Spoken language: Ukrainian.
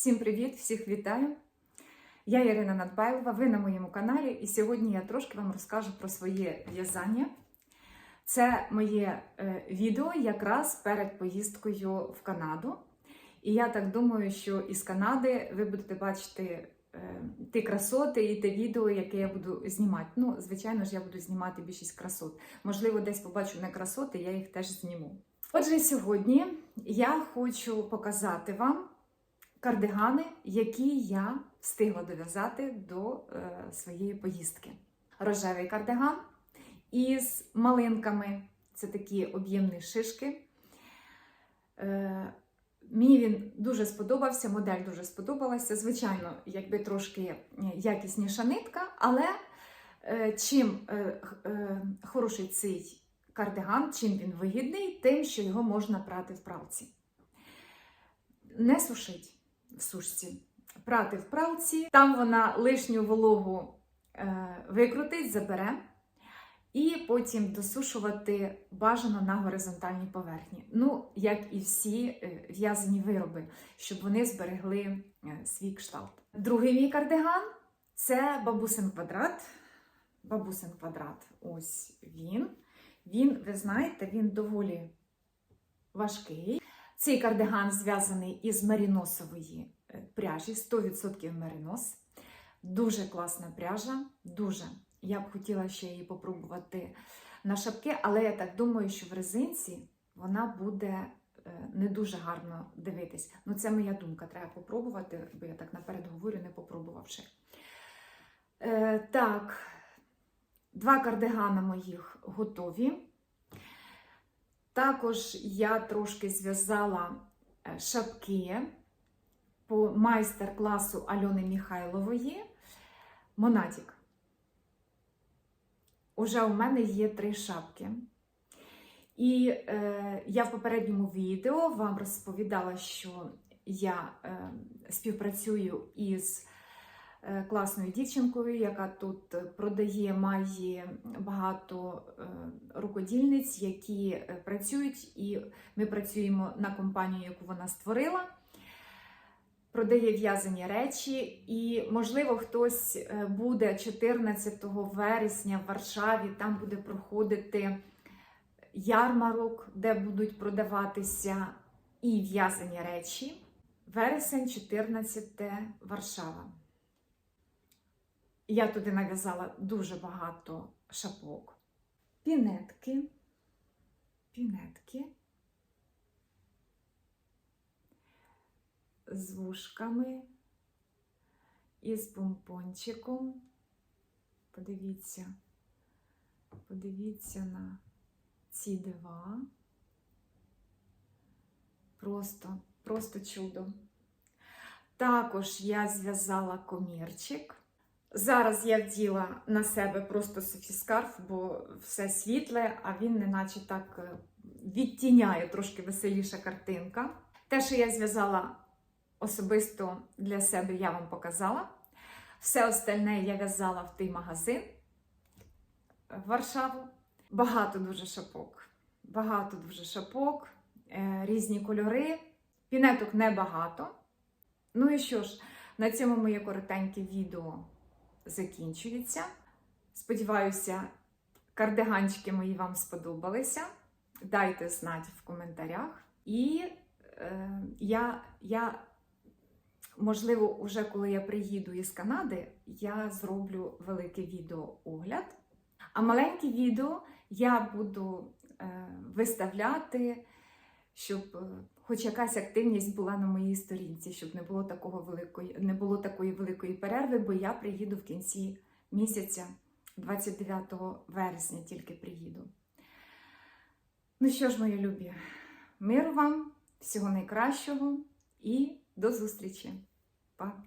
Всім привіт, всіх вітаю! Я Ірина Надбайлова, ви на моєму каналі, і сьогодні я трошки вам розкажу про своє в'язання. Це моє е, відео якраз перед поїздкою в Канаду. І я так думаю, що із Канади ви будете бачити е, ті красоти і те відео, яке я буду знімати. Ну, звичайно ж, я буду знімати більшість красот. Можливо, десь побачу не красоти, я їх теж зніму. Отже, сьогодні я хочу показати вам кардигани, які я встигла дов'язати до е, своєї поїздки. Рожевий кардиган із малинками, це такі об'ємні шишки. Е, Мені він дуже сподобався, модель дуже сподобалася. Звичайно, якби трошки якісніша нитка, але е, чим е, е, хороший цей кардиган, чим він вигідний, тим, що його можна прати в пралці. Не сушить сушці. Прати в пралці, там вона лишню вологу е, викрутить, забере. І потім досушувати бажано на горизонтальній поверхні. Ну, як і всі е, в'язані вироби, щоб вони зберегли е, свій кшталт. Другий мій кардиган це бабусин квадрат. Бабусин квадрат, ось він. Він, ви знаєте, він доволі важкий. Цей кардиган зв'язаний із маріносової е, пряжі, 100% марінос. Дуже класна пряжа, дуже. Я б хотіла ще її попробувати на шапки, але я так думаю, що в резинці вона буде е, не дуже гарно дивитись. Ну, це моя думка, треба попробувати, бо я так наперед говорю, не попробувавши. Е, так, два кардигана моїх готові. Також я трошки зв'язала е, шапки по майстер-класу Альони Міхайлової Монатік. Уже у мене є три шапки. І е, я в попередньому відео вам розповідала, що я е, співпрацюю із класною дівчинкою, яка тут продає, має багато е, рукодільниць, які е, працюють, і ми працюємо на компанію, яку вона створила. Продає в'язані речі, і, можливо, хтось е, буде 14 вересня в Варшаві, там буде проходити ярмарок, де будуть продаватися і в'язані речі. Вересень, 14 Варшава. Я туди нав'язала дуже багато шапок. Пінетки. Пінетки. з вушками і з помпончиком. Подивіться, подивіться на ці дива. Просто, просто чудо. Також я зв'язала комірчик. Зараз я вділа на себе просто софіскарф, бо все світле, а він неначе так відтіняє трошки веселіша картинка. Те, що я зв'язала особисто для себе я вам показала. Все остальне я в'язала в той магазин в Варшаву. Багато дуже шапок. Багато дуже шапок, е, різні кольори. Пінеток небагато. Ну і що ж, на цьому моє коротеньке відео закінчується. Сподіваюся, кардиганчики мої вам сподобалися. Дайте знати в коментарях. І е, я, я Можливо, уже коли я приїду із Канади, я зроблю великий відеоогляд. А маленьке відео я буду е, виставляти, щоб е, хоч якась активність була на моїй сторінці, щоб не було такого великої, не було такої великої перерви, бо я приїду в кінці місяця, 29 вересня, тільки приїду. Ну що ж, мої любі, миру вам, всього найкращого і до зустрічі! Па!